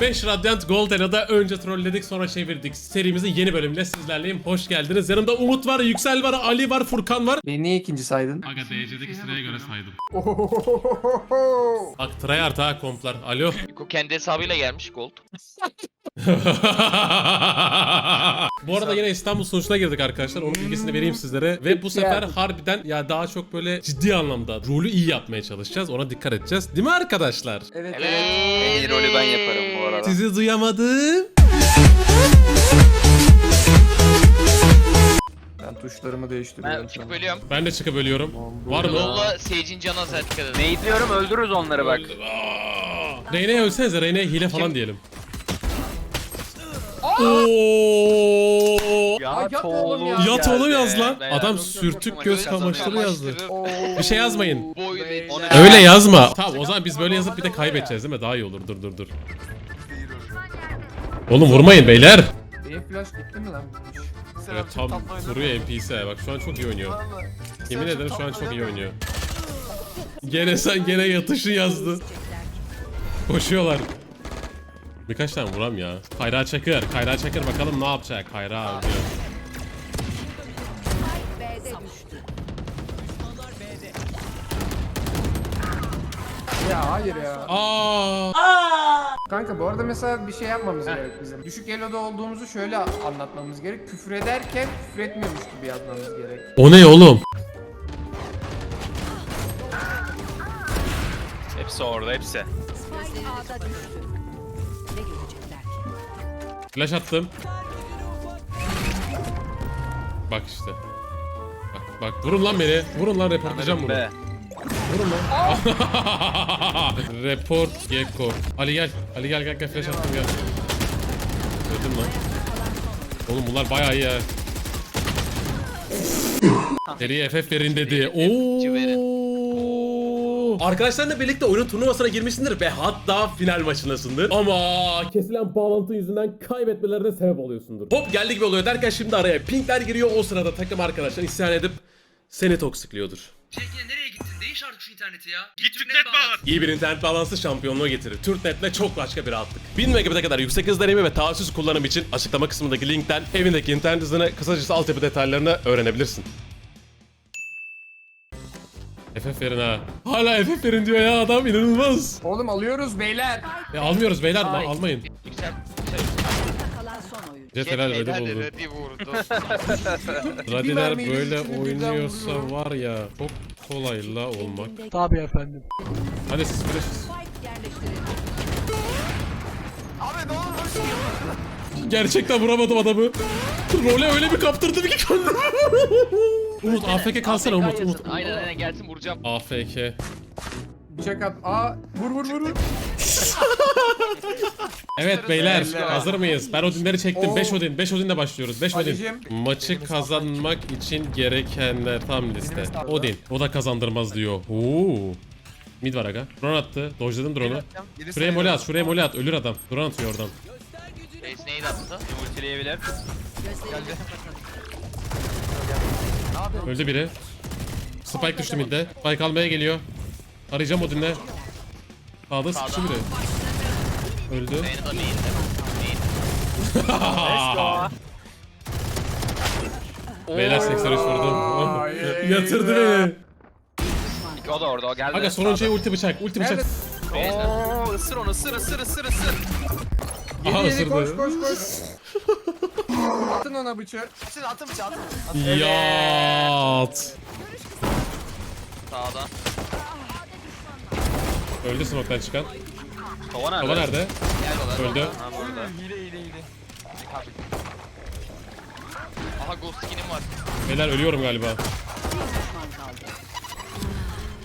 5 Radiant Gold Arena'da önce trolledik sonra çevirdik. Serimizin yeni bölümüyle sizlerleyim. Hoş geldiniz. Yanımda Umut var, Yüksel var, Ali var, Furkan var. Beni niye ikinci saydın? Aga DC'deki sıraya göre saydım. Bak tryhard ha komplar. Alo. Yuko kendi hesabıyla gelmiş gold. bu arada yine İstanbul sonuçuna girdik arkadaşlar. Onun bilgisini vereyim sizlere. Ve bu sefer harbiden ya daha çok böyle ciddi anlamda rolü iyi yapmaya çalışacağız. Ona dikkat edeceğiz. Değil mi arkadaşlar? Evet Evet. evet. En iyi rolü ben yaparım bu arada. Sizi duyamadım. Ben tuşlarımı değiştiriyorum. Ben çıkıp ölüyorum. Ben de çıkıp ölüyorum. Var mı? Yolla Sage'in canı azar dikkat edin. Ne diyorum öldürürüz onları bak. Aa! Reyna'ya ölsenize Reyna'ya hile falan diyelim. Oo! Yat oğlum ya. Yat oğlum yaz lan. Adam sürtük göz kamaştırı yazdı. Bir şey yazmayın. Öyle yazma. Tamam o zaman biz böyle yazıp bir de kaybedeceğiz değil mi? Daha iyi olur. Dur dur dur. Oğlum vurmayın beyler. Benim flash gitti mi lan? Evet tam vuruyor NPC. Bak şu an çok iyi oynuyor. Yemin ederim şu an çok iyi oynuyor. Gene sen gene yatışı yazdı. Koşuyorlar. Birkaç tane vuram ya. Kayra Çakır. Kayra Çakır bakalım ne yapacak. Kayra düştü. Ya hayır ya. Aa! Kanka bu arada mesela bir şey yapmamız gerek bizim. Düşük eloda olduğumuzu şöyle anlatmamız gerek. Küfür ederken küfür etmiyormuş gibi yazmamız gerek. O ne oğlum? Hepsi orada hepsi. Flash attım. Bak işte. Bak bak vurun lan beni. Vurun lan reportlayacağım bunu. Be. Vurun lan. Report Gekko. Ali gel. Ali gel gel gel flash attım gel. Öldüm lan. Oğlum bunlar bayağı iyi ya. Seriye FF verin dedi. Oo. Arkadaşlarla birlikte oyunun turnuvasına girmişsindir ve hatta final maçındasındır. Ama kesilen bağlantı yüzünden kaybetmelerine sebep oluyorsundur. Hop geldi gibi oluyor derken şimdi araya pinkler giriyor. O sırada takım arkadaşlar isyan edip seni toksikliyordur. Çekil nereye gittin? Değiş artık şu interneti ya. Git Türknet bağlan. İyi bir internet bağlantısı şampiyonluğu getirir. TürkNet'le çok başka bir rahatlık. 1000 megabit'e kadar yüksek hız deneyimi ve tavsiz kullanım için açıklama kısmındaki linkten evindeki internet hızını kısacası altyapı detaylarını öğrenebilirsin. FF verin ha. Hala FF verin diyor ya adam inanılmaz. Oğlum alıyoruz beyler. E, almıyoruz beyler ma- almayın. Helal öyle Hadi, buldu. hadi vurdu. Radiler mermiyi böyle birden oynuyorsa var ya çok kolay la olmak. Tabii efendim. Hadi siz flash. Spike yerleştirildi. Gerçekten vuramadım adamı. Role öyle bir kaptırdım ki kendimi. Umut AFK kalsana Umut Umut. Aynen aynen gelsin vuracağım. AFK. Bıçak at. Aa vur vur vur. vur. Evet beyler hazır mıyız? Ben Odin'leri çektim. 5 Odin. 5 Odin'le başlıyoruz. 5 Odin. Ali'cim. Maçı kazanmak için gerekenler tam liste. Odin. O da kazandırmaz diyor. Oo. Mid var aga. Drone attı. Dojladım drone'u. Şuraya mole at. Şuraya mole at. Ölür adam. Drone atıyor oradan. Reis neydi attı? Ultileyebilir. Öldü biri. Spike düştü midde. Spike almaya geliyor. Arayacağım Odin'le. Sağda sıkışı biri. Öldü. Beni da main'de. Main. Beyler 83 vurdum. Yatırdı beni. O da orada o geldi. Aga sonuncuya ulti bıçak. Ulti bıçak. Oo ısır onu ısır ısır ısır ısır. Aha yedi, koş ısırdı. koş koş. Atın ona bıçağı. Atın atın bıçağı atın. Yat. Sağda. Öldü smoke'tan çıkan. Kova nerede? Baba nerede? Öldü. Ha burada. Aha ghost skin'im var. Beyler ölüyorum galiba.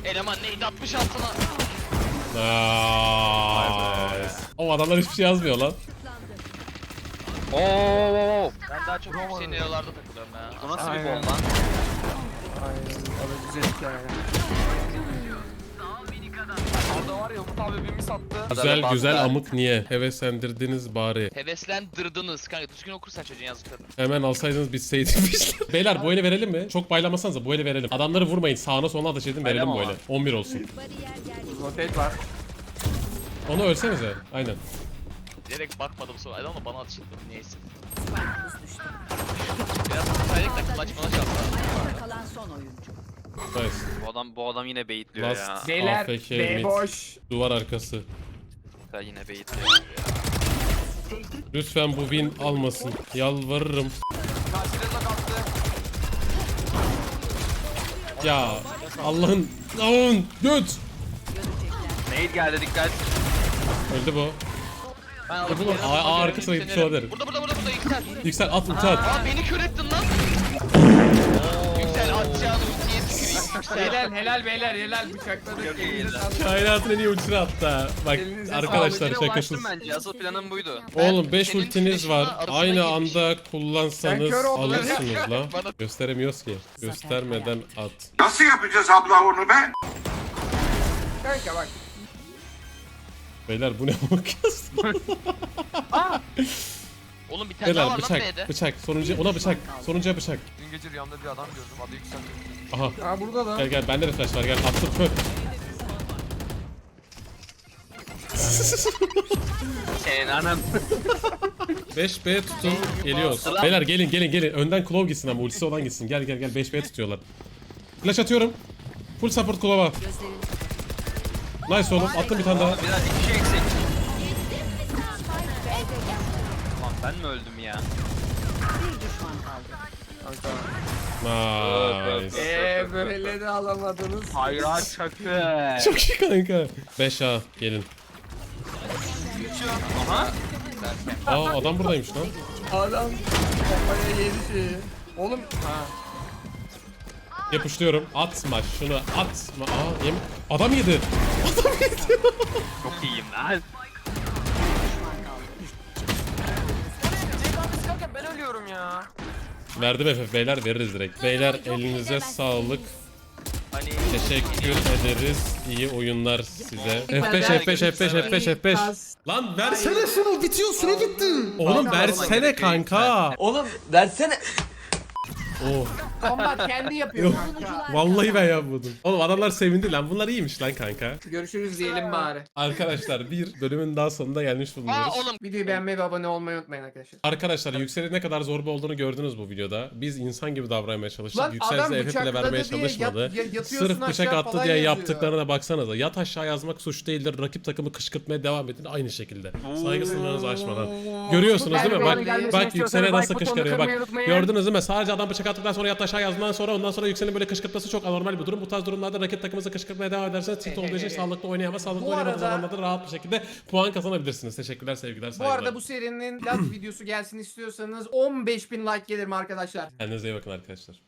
Eleman neydi 60 altına. Nice. O adamlar hiçbir şey yazmıyor lan. Oo. Ben daha çok yüksek elolarda takılıyorum ya. Bu nasıl bir lan? Aynen. Da güzel hikaye. Orada var ya Umut abi sattı. Güzel güzel amık niye? Heveslendirdiniz bari. Heveslendirdiniz kanka düzgün okursan çocuğun yazdıklarını. Hemen alsaydınız bitseydik biz. Beyler bu eli verelim mi? Çok baylamasanız da bu eli verelim. Adamları vurmayın. Sağına soluna ateş edin verelim bu Baylama eli. 11 olsun. Rotate var. Onu ölsenize. Aynen. Bilerek bakmadım sonra ama bana atışıldı neyse. Biraz tutsaydık da clutch bana. Ayakta kalan son oyuncu. Nice. Bu adam bu adam yine baitliyor Last. ya. Beyler AFK B mid. boş. Duvar arkası. Ya yine baitliyor. Lütfen bu win almasın. Yalvarırım. Ya Allah'ın Allah'ın göt. Nade geldi dikkat. Öldü bu. Ben Ya bunun A, A arkasına gitmiş olabilir. Burada burada burada burada yüksel. Yüksel at ulti at. Aa beni kör ettin lan. yüksel atacağın yüksel. Helal helal beyler helal bıçakladık. Elinize sağlık. Kainatın en iyi ultisini attı ha. Bak Elinize arkadaşlar Amacına şakasız. bence. Asıl planım buydu. Oğlum 5 senin ultiniz var. arasına Aynı girmiş. anda kullansanız kör alırsınız la. Gösteremiyoruz ki. Göstermeden at. Nasıl yapacağız abla onu be? Kanka bak. Beyler bu ne bakıyorsun? Oğlum bir tane daha Beyler var lan bıçak B'de. bıçak sonuncu ona bıçak sonuncuya bıçak. Dün gece rüyamda bir adam gördüm. Adı Yüksel. Aha Aa burada da. gel gel bende de flash var gel attım kör. Senin anan. 5B tutun geliyoruz. Beyler gelin gelin gelin önden Klov gitsin ama ultisi olan gitsin. Gel gel gel 5B tutuyorlar. Flash atıyorum. Full support Klov'a. Nice oğlum attım bir tane daha. Biraz iki şey eksik. Ben mi öldüm ya? Bir düşman kaldı. Nice. Eee böyle de alamadınız. Hayra çakı. Çok iyi kanka. 5A gelin. Aha. Aa adam buradaymış lan. Adam kafaya yedi şeyi. Oğlum ha. Yapıştırıyorum. Atma şunu atma. Aa yem adam yedi. Çok iyiyim lan. Ya. Verdim FF beyler veririz direkt. Beyler elinize sağlık. Hani Teşekkür ederiz. İyi oyunlar size. F5 F5 F5 F5 F5. Lan versene şunu bitiyor süre gitti. Oğlum versene kanka. Oğlum versene. Oh. Kombat kendi yapıyor Yok. kanka. Vallahi ben yapmadım. Oğlum adamlar sevindi lan. Bunlar iyiymiş lan kanka. Görüşürüz diyelim bari. Arkadaşlar bir bölümün daha sonuna gelmiş Aa bulunuyoruz. oğlum. Videoyu beğenmeyi ve abone olmayı unutmayın arkadaşlar. Arkadaşlar Yüksel'in ne kadar zorba olduğunu gördünüz bu videoda. Biz insan gibi davranmaya çalıştık. Lan Yüksel adam size FF bile bıçakladı vermeye diye çalışmadı. yat- ya- yatıyorsun Sırf bıçak aşağı attı falan diye yazıyor. yaptıklarına baksanıza. Yat aşağı yazmak suç değildir. Rakip takımı kışkırtmaya devam edin aynı şekilde. Saygı sınırlarınızı aşmadan. Görüyorsunuz değil mi? Bak, bak Yüksel'e nasıl kışkırıyor. Bak gördünüz değil mi? Sadece adam bıçak attıktan sonra yat aşağı yazdıktan sonra ondan sonra Yüksel'in böyle kışkırtması çok anormal bir durum. Bu tarz durumlarda rakip takımınızı kışkırtmaya devam ederseniz tilt olduğu için sağlıklı oynayamaz. Sağlıklı Bu oynamadığınız arada- rahat bir şekilde puan kazanabilirsiniz. Teşekkürler sevgiler Bu saygılar. arada bu serinin last videosu gelsin istiyorsanız 15.000 like gelir mi arkadaşlar? Kendinize iyi bakın arkadaşlar.